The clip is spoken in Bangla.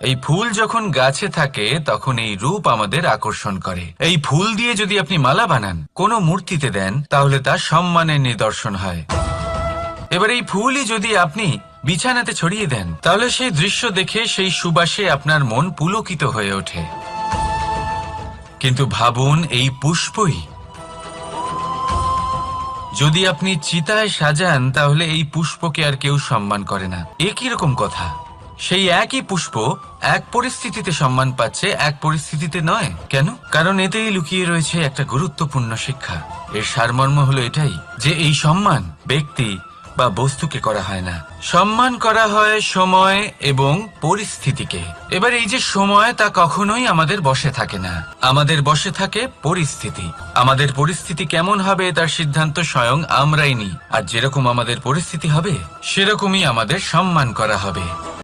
এই ফুল যখন গাছে থাকে, তখন এই রূপ আমাদের আকর্ষণ করে। এই ফুল দিয়ে যদি আপনি মালা বানান, কোনো মূর্তিতে দেন, তাহলে তা সম্মানের নিদর্শন হয়। এবার এই ফুলই যদি আপনি বিছানাতে ছড়িয়ে দেন, তাহলে সেই দৃশ্য দেখে সেই সুবাসে আপনার মন পুলকিত হয়ে ওঠে। কিন্তু ভাবুন, এই পুষ্পই যদি আপনি চিতায় সাজান, তাহলে এই পুষ্পকে আর কেউ সম্মান করে না। একই রকম কথা? সেই একই পুষ্প এক পরিস্থিতিতে সম্মান পাচ্ছে, এক পরিস্থিতিতে নয়। কেন? কারণ এতেই লুকিয়ে রয়েছে একটা গুরুত্বপূর্ণ শিক্ষা। এর সারমর্ম হলো এটাই, যে এই সম্মান ব্যক্তি বা বস্তুকে করা হয় না। সম্মান করা হয় সময় এবং পরিস্থিতিকে। এবার এই যে সময়, তা কখনোই আমাদের বসে থাকে না। আমাদের বসে থাকে পরিস্থিতি। আমাদের পরিস্থিতি কেমন হবে, তার সিদ্ধান্ত স্বয়ং আমরাই নিই। আর যেরকম আমাদের পরিস্থিতি হবে, সেরকমই আমাদের সম্মান করা হবে।